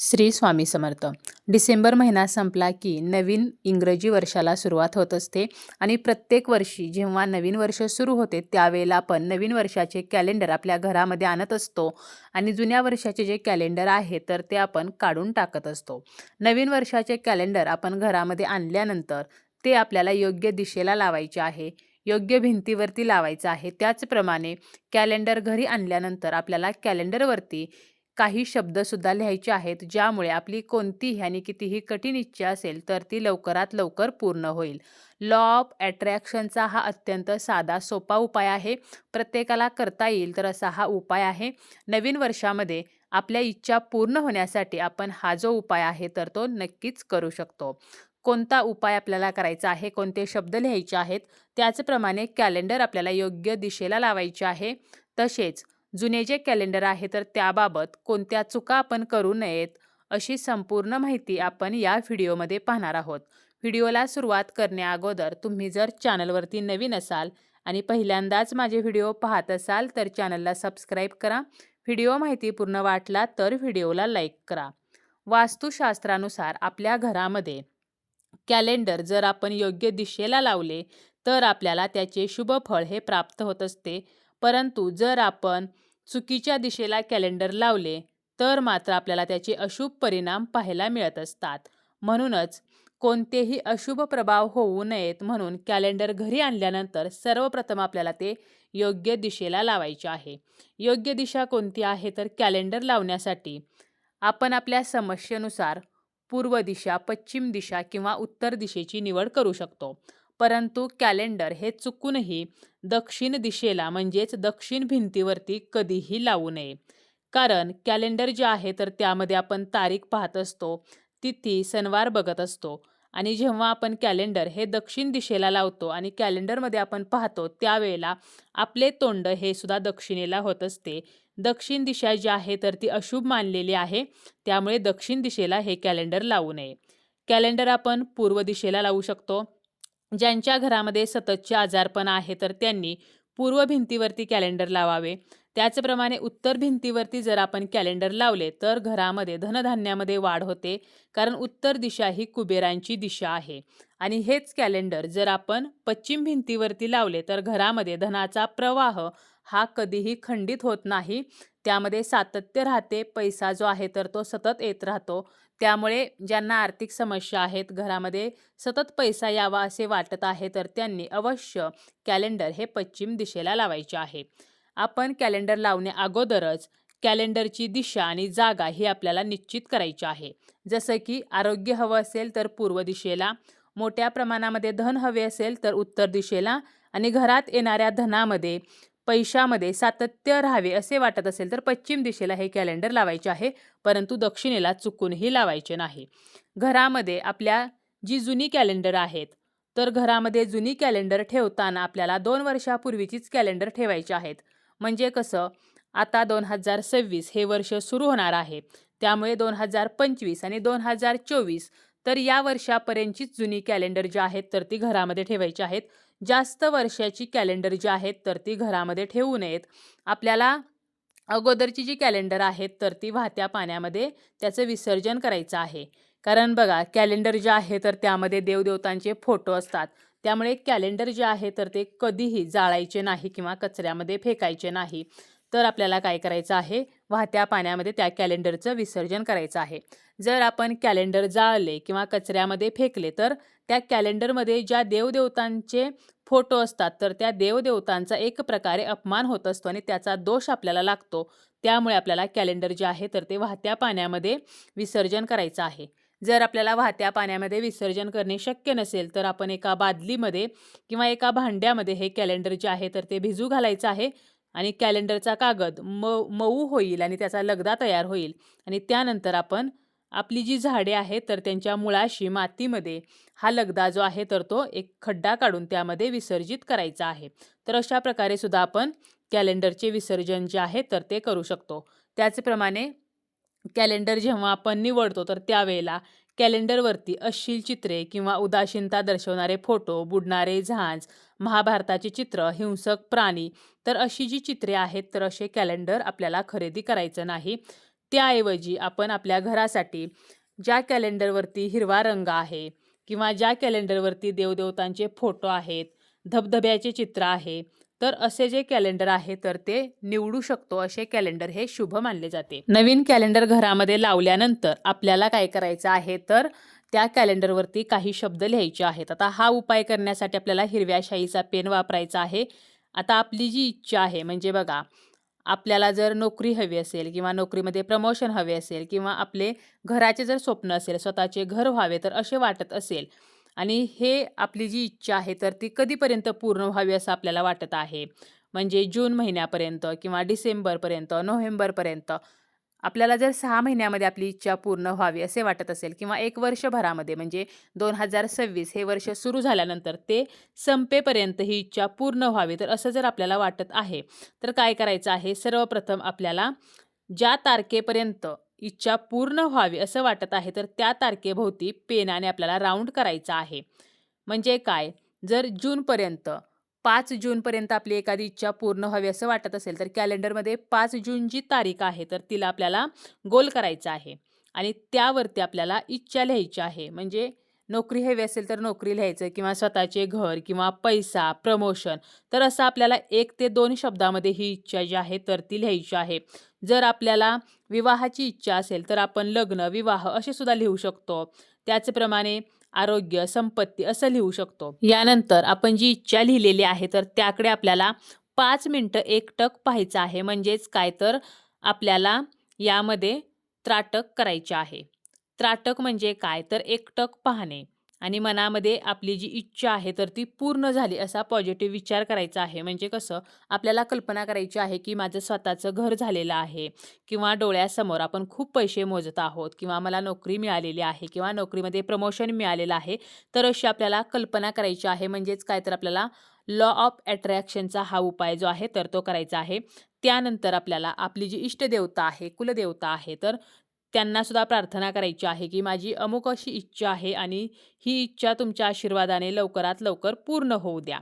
श्री स्वामी समर्थ. डिसेंबर महिना संपला की नवीन इंग्रजी वर्षाला सुरुवात होत असते आणि प्रत्येक वर्षी जेव्हा नवीन वर्ष सुरू होते त्यावेळेला आपण नवीन वर्षाचे कॅलेंडर आपल्या घरामध्ये आणत असतो आणि जुन्या वर्षाचे जे कॅलेंडर आहे तर ते आपण काढून टाकत असतो. नवीन वर्षाचे कॅलेंडर आपण घरामध्ये आणल्यानंतर ते आपल्याला योग्य दिशेला लावायचे आहे योग्य भिंतीवरती लावायचं आहे. त्याचप्रमाणे कॅलेंडर घरी आणल्यानंतर आपल्याला कॅलेंडरवरती काही शब्दसुद्धा लिहायचे आहेत ज्यामुळे आपली कोणतीही आणि कितीही कठीण इच्छा असेल तर ती लवकरात लवकर पूर्ण होईल. लॉ ऑफ ॲट्रॅक्शनचा हा अत्यंत साधा सोपा उपाय आहे. प्रत्येकाला करता येईल तर असा हा उपाय आहे. नवीन वर्षामध्ये आपल्या इच्छा पूर्ण होण्यासाठी आपण हा जो उपाय आहे तर तो नक्कीच करू शकतो. कोणता उपाय आपल्याला करायचा आहे कोणते शब्द लिहायचे आहेत त्याचप्रमाणे कॅलेंडर आपल्याला योग्य दिशेला लावायचे आहे. तसेच जुने जे कॅलेंडर आहे तर त्याबाबत कोणत्या चुका आपण करू नयेत अशी संपूर्ण माहिती आपण या व्हिडिओमध्ये पाहणार आहोत. व्हिडिओला सुरुवात करण्याअगोदर तुम्ही जर चॅनलवरती नवीन असाल आणि पहिल्यांदाच माझे व्हिडिओ पाहत असाल तर चॅनलला सबस्क्राईब करा. व्हिडिओ माहिती पूर्ण वाटला तर व्हिडिओला लाईक करा. वास्तुशास्त्रानुसार आपल्या घरामध्ये कॅलेंडर जर आपण योग्य दिशेला लावले तर आपल्याला त्याचे शुभ फळ हे प्राप्त होत असते. परंतु जर आपण चुकीच्या दिशेला कॅलेंडर लावले तर मात्र आपल्याला त्याचे अशुभ परिणाम पाहायला मिळत असतात. म्हणूनच कोणतेही अशुभ प्रभाव होऊ नयेत म्हणून कॅलेंडर घरी आणल्यानंतर सर्वप्रथम आपल्याला ते योग्य दिशेला लावायचे आहे. योग्य दिशा कोणती आहे तर कॅलेंडर लावण्यासाठी आपण आपल्या समस्येनुसार पूर्व दिशा पश्चिम दिशा किंवा उत्तर दिशेची निवड करू शकतो. परंतु कॅलेंडर हे चुकूनही दक्षिण दिशेला म्हणजेच दक्षिण भिंतीवरती कधीही लावू नये. कारण कॅलेंडर जे आहे तर त्यामध्ये आपण तारीख पाहत असतो तिथी सणवार बघत असतो. आणि जेव्हा आपण कॅलेंडर हे दक्षिण दिशेला लावतो आणि कॅलेंडरमध्ये आपण पाहतो त्यावेळेला आपले तोंड हे सुद्धा दक्षिणेला होत असते. दक्षिण दिशा जी आहे तर ती अशुभ मानलेली आहे त्यामुळे दक्षिण दिशेला हे कॅलेंडर लावू नये. कॅलेंडर आपण पूर्व दिशेला लावू शकतो. ज्यांच्या घरामध्ये सततचे आजारपण आहे तर त्यांनी पूर्व भिंतीवरती कॅलेंडर लावावे. त्याचप्रमाणे उत्तर भिंतीवरती जर आपण कॅलेंडर लावले तर घरामध्ये धनधान्यामध्ये वाढ होते कारण उत्तर दिशा ही कुबेरांची दिशा आहे. आणि हेच कॅलेंडर जर आपण पश्चिम भिंतीवरती लावले तर घरामध्ये धनाचा प्रवाह हा कधीही खंडित होत नाही. त्यामध्ये सातत्य राहते पैसा जो आहे तर तो सतत येत राहतो. त्यामुळे ज्यांना आर्थिक समस्या आहेत घरामध्ये सतत पैसा यावा असे वाटत आहे तर त्यांनी अवश्य कॅलेंडर हे पश्चिम दिशेला लावायचे आहे. आपण कॅलेंडर लावण्या अगोदरच कॅलेंडरची दिशा आणि जागा ही आपल्याला निश्चित करायची आहे. जसं की आरोग्य हवं असेल तर पूर्व दिशेला मोठ्या प्रमाणामध्ये धन हवे असेल तर उत्तर दिशेला आणि घरात येणाऱ्या धनामध्ये पैशामध्ये सातत्य राहावे असे वाटत असेल तर पश्चिम दिशेला हे कॅलेंडर लावायचे आहे परंतु दक्षिणेला चुकूनही लावायचे नाही. घरामध्ये आपल्या जी जुनी कॅलेंडर आहेत तर घरामध्ये जुनी कॅलेंडर ठेवताना आपल्याला दोन वर्षापूर्वीचीच कॅलेंडर ठेवायची आहेत. म्हणजे कसं? आता दोन हजार सव्वीस हे वर्ष सुरू होणार आहे. त्यामुळे दोन हजार पंचवीस आणि दोन हजार चोवीस तर या वर्षापर्यंतचीच जुनी कॅलेंडर जी आहेत तर ती घरामध्ये ठेवायची आहेत. जास्त वर्षाची कॅलेंडर जी आहेत तर ती घरामध्ये ठेवू नयेत. आपल्याला अगोदरची जी कॅलेंडर आहेत तर ती वाहत्या पाण्यामध्ये त्याचं विसर्जन करायचं आहे. कारण बघा कॅलेंडर जे आहे तर त्यामध्ये देवदेवतांचे फोटो असतात. त्यामुळे कॅलेंडर जे आहे तर ते कधीही जाळायचे नाही किंवा कचऱ्यामध्ये फेकायचे नाही. तर आपल्याला काय करायचं आहे? वाहत्या पाण्यामध्ये त्या कॅलेंडरचं विसर्जन करायचं आहे. जर आपण कॅलेंडर जाळले किंवा कचऱ्यामध्ये फेकले तर त्या कॅलेंडरमध्ये ज्या देवदेवतांचे फोटो असतात तर त्या देवदेवतांचा एक प्रकारे अपमान होत असतो आणि त्याचा दोष आपल्याला लागतो. त्यामुळे आपल्याला कॅलेंडर जे आहे तर ते वाहत्या पाण्यामध्ये विसर्जन करायचं आहे. जर आपल्याला वाहत्या पाण्यामध्ये विसर्जन करणे शक्य नसेल तर आपण एका बादलीमध्ये किंवा एका भांड्यामध्ये हे कॅलेंडर जे आहे तर ते भिजू घालायचं आहे. आणि कॅलेंडरचा कागद मऊ मऊ होईल आणि त्याचा लगदा तयार होईल. आणि त्यानंतर आपण आपली जी झाडे आहेत तर त्यांच्या मुळाशी मातीमध्ये हा लगदा जो आहे तर तो एक खड्डा काढून त्यामध्ये विसर्जित करायचा आहे. तर अशा प्रकारे सुद्धा आपण कॅलेंडरचे विसर्जन जे आहे तर ते करू शकतो. त्याचप्रमाणे कॅलेंडर जेव्हा आपण निवडतो तर त्यावेळेला कॅलेंडरवरती अश्लील चित्रे किंवा उदासीनता दर्शवणारे फोटो बुडणारे झांज महाभारताचे चित्र हिंसक प्राणी तर अशी जी चित्रे आहेत तर असे कॅलेंडर आपल्याला खरेदी करायचं नाही. त्याऐवजी आपण आपल्या घरासाठी ज्या कॅलेंडरवरती हिरवा रंग आहे किंवा ज्या कॅलेंडरवरती देवदेवतांचे फोटो आहेत धबधब्याचे चित्र आहे तर असे जे कॅलेंडर आहे तर ते निवडू शकतो असे कॅलेंडर हे शुभ मानले जाते. नवीन कॅलेंडर घरामध्ये लावल्यानंतर आपल्याला काय करायचं आहे तर त्या कॅलेंडरवरती काही शब्द लिहायचे आहेत. आता हा उपाय करण्यासाठी आपल्याला हिरव्या शाईचा पेन वापरायचा आहे. आता आपली जी इच्छा आहे म्हणजे बघा आपल्याला जर नोकरी हवी असेल किंवा नोकरीमध्ये प्रमोशन हवे असेल किंवा आपले घराचे जर स्वप्न असेल स्वतःचे घर व्हावे तर असे वाटत असेल आणि हे आपली जी इच्छा आहे तर ती कधीपर्यंत पूर्ण व्हावी असं आपल्याला वाटत आहे? म्हणजे जून महिन्यापर्यंत किंवा डिसेंबरपर्यंत नोव्हेंबरपर्यंत आपल्याला जर सहा महिन्यामध्ये आपली इच्छा पूर्ण व्हावी असे वाटत असेल किंवा एक वर्षभरामध्ये म्हणजे दोन हजार सव्वीस हे वर्ष सुरू झाल्यानंतर ते संपेपर्यंत ही इच्छा पूर्ण व्हावी तर असं जर आपल्याला वाटत आहे तर काय करायचं आहे? सर्वप्रथम आपल्याला ज्या तारखेपर्यंत इच्छा पूर्ण व्हावी असं वाटत आहे तर त्या तारखेभोवती पेनाने आपल्याला राऊंड करायचं आहे. म्हणजे काय? जर जूनपर्यंत पाच जूनपर्यंत आपली एखादी इच्छा पूर्ण व्हावी असं वाटत असेल तर कॅलेंडरमध्ये पाच जून जी तारीख आहे तर तिला आपल्याला गोल करायचं आहे. आणि त्यावरती आपल्याला इच्छा लिहायची आहे. म्हणजे नोकरी हवी असेल तर नोकरी लिहायचं किंवा स्वतःचे घर किंवा पैसा प्रमोशन तर असं आपल्याला एक ते दोन शब्दामध्ये ही इच्छा जी आहे तर ती लिहायची आहे. जर आपल्याला विवाहाची इच्छा असेल तर आपण लग्न विवाह असे सुद्धा लिहू शकतो. त्याचप्रमाणे आरोग्य संपत्ती असं लिहू शकतो. यानंतर आपण जी इच्छा लिहिलेली आहे तर त्याकडे आपल्याला पाच मिनटं एकटक पाहायचं आहे. म्हणजेच काय तर आपल्याला यामध्ये त्राटक करायचे आहे. त्राटक म्हणजे काय? तर एकटक पाहणे. आणि मनामध्ये आपली जी इच्छा आहे तर ती पूर्ण झाली असा पॉझिटिव्ह विचार करायचा आहे. म्हणजे कसं? आपल्याला कल्पना करायची आहे की माझं स्वतःचं घर झालेलं आहे किंवा डोळ्यासमोर आपण खूप पैसे मोजत आहोत किंवा मला नोकरी मिळालेली आहे किंवा नोकरीमध्ये प्रमोशन मिळालेलं आहे तर अशी आपल्याला कल्पना करायची आहे. म्हणजेच काय? तर आपल्याला लॉ ऑफ अट्रॅक्शनचा हा उपाय जो आहे तर तो करायचा आहे. त्यानंतर आपल्याला आपली जी इष्टदेवता आहे कुलदेवता आहे तर त्यांनासुद्धा प्रार्थना करायची आहे की माझी अमुक अशी इच्छा आहे आणि ही इच्छा तुमच्या आशीर्वादाने लवकरात लवकर पूर्ण होऊ द्या.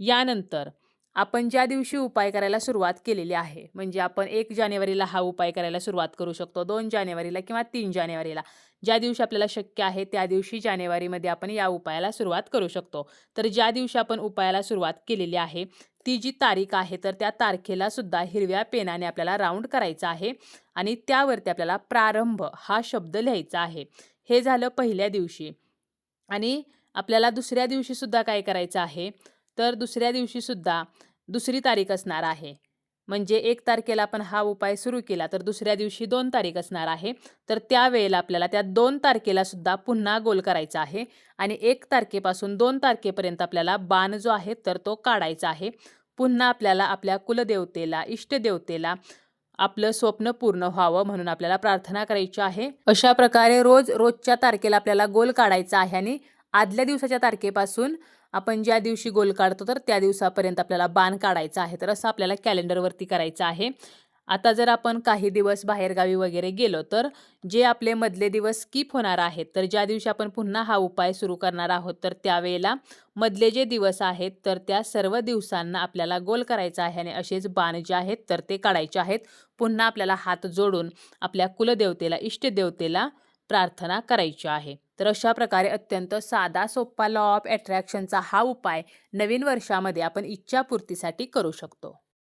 यानंतर आपण ज्या दिवशी उपाय करायला सुरुवात केलेली आहे म्हणजे आपण एक जानेवारीला हा उपाय करायला सुरुवात करू शकतो दोन जानेवारीला किंवा तीन जानेवारीला ज्या दिवशी आपल्याला शक्य आहे त्या दिवशी जानेवारीमध्ये आपण या उपायाला सुरुवात करू शकतो. तर ज्या दिवशी आपण उपायाला सुरुवात केलेली आहे ती जी तारीख आहे तर त्या तारखेला सुद्धा हिरव्या पेनाने आपल्याला राऊंड करायचं आहे आणि त्यावरती आपल्याला प्रारंभ हा शब्द लिहायचा आहे. हे झालं पहिल्या दिवशी. आणि आपल्याला दुसऱ्या दिवशी सुद्धा काय करायचं आहे? तर दुसऱ्या दिवशी सुद्धा दुसरी तारीख असणार आहे. म्हणजे एक तारखेला आपण हा उपाय सुरू केला तर दुसऱ्या दिवशी दोन तारीख असणार आहे. तर त्यावेळेला आपल्याला त्या दोन तारखेला सुद्धा पुन्हा गोल करायचा आहे आणि एक तारखेपासून दोन तारखेपर्यंत आपल्याला बाण जो आहे तर तो काढायचा आहे. पुन्हा आपल्याला आपल्या कुलदेवतेला इष्टदेवतेला आपलं स्वप्न पूर्ण व्हावं म्हणून आपल्याला प्रार्थना करायची आहे. अशा प्रकारे रोज रोजच्या तारखेला आपल्याला गोल काढायचा आहे आणि आदल्या दिवसाच्या तारखेपासून आपण ज्या दिवशी गोल काढतो तर त्या दिवसापर्यंत आपल्याला बाण काढायचा आहे. तर असं आपल्याला कॅलेंडरवरती करायचं आहे. आता जर आपण काही दिवस बाहेरगावी वगैरे गेलो तर जे आपले मधले दिवस स्किप होणार आहेत तर ज्या दिवशी आपण पुन्हा हा उपाय सुरू करणार आहोत तर त्यावेळेला मधले जे दिवस आहेत तर त्या सर्व दिवसांना आपल्याला गोल करायचा आहे आणि असेच बाण जे आहेत तर ते काढायचे आहेत. पुन्हा आपल्याला हात जोडून आपल्या कुलदेवतेला इष्टदेवतेला प्रार्थना करायची आहे. तर अशा प्रकारे अत्यंत साधा सोप्पा लॉ ऑफ अट्रॅक्शनचा हा उपाय नवीन वर्षामध्ये आपण इच्छापूर्तीसाठी करू शकतो.